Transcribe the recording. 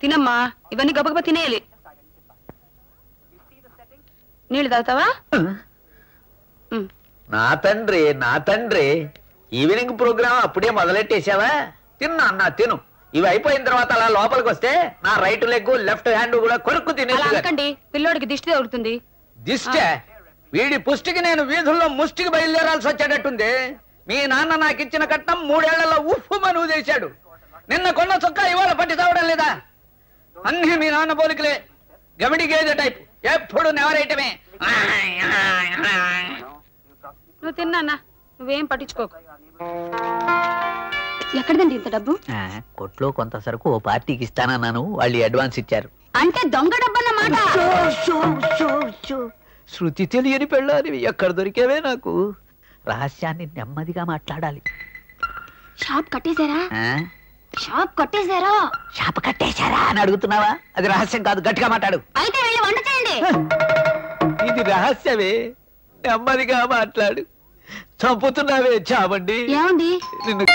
తినమ్మా ఇవన్నీ గబగబా తినేయాలి. నీళ్ళు తాగుతావా. నా తండ్రి నా తండ్రి ఈవినింగ్ ప్రోగ్రామ్ అప్పుడే మొదలెట్టేశావా? తిన్నా అన్నా తిను. ఇవి అయిపోయిన తర్వాత అలా లోపలికి వస్తే నా రైట్ లెగ్ లెఫ్ట్ హ్యాండ్ కూడా కొరుక్కు తినేది పిల్లోడికి దిష్టి తగులుతుంది. దిష్టే? వీడి పుష్టికి నేను వీధుల్లో ముష్టికి బయలుదేరాల్సి వచ్చేటట్టుంది. మీ నాన్న నాకు ఇచ్చిన కట్నం మూడేళ్ళలో ఉఫ్ఫు మనువు చేశాడు. నిన్న కొన్న చొక్కా ఇవాళ పట్టి చావడం లేదా? అన్ని మీ నాన్న పోలికలే. గమిడి గేదె టైప్. ఎప్పుడు నెవరేయటమే. నువ్వు తిన్నా నువ్వేం పట్టించుకోకు. ఎక్కడదండి ఇంత డబ్బు? కొట్లో కొంత సరుకు ఓ పార్టీకి ఇస్తానన్నాను. వాళ్ళు అడ్వాన్స్ ఇచ్చారు. అంటే దొంగ డబ్బు అన్నమాట శృతి తెలియని పెళ్ళాలి ఎక్కడ దొరికేవే నాకు? రహస్యాన్ని నెమ్మదిగా మాట్లాడాలి. షాప్ కట్టేశారా? షాప్ కట్టేశారా. షాప్ కట్టేశారా అని అడుగుతున్నావా? అది రహస్యం కాదు గట్టిగా మాట్లాడు. అయితే వెళ్ళి వంట చేయండి. ఇది రహస్యమే. నెమ్మదిగా మాట్లాడు. చంపుతున్నావే చావండి. ఏమండి? నిన్ను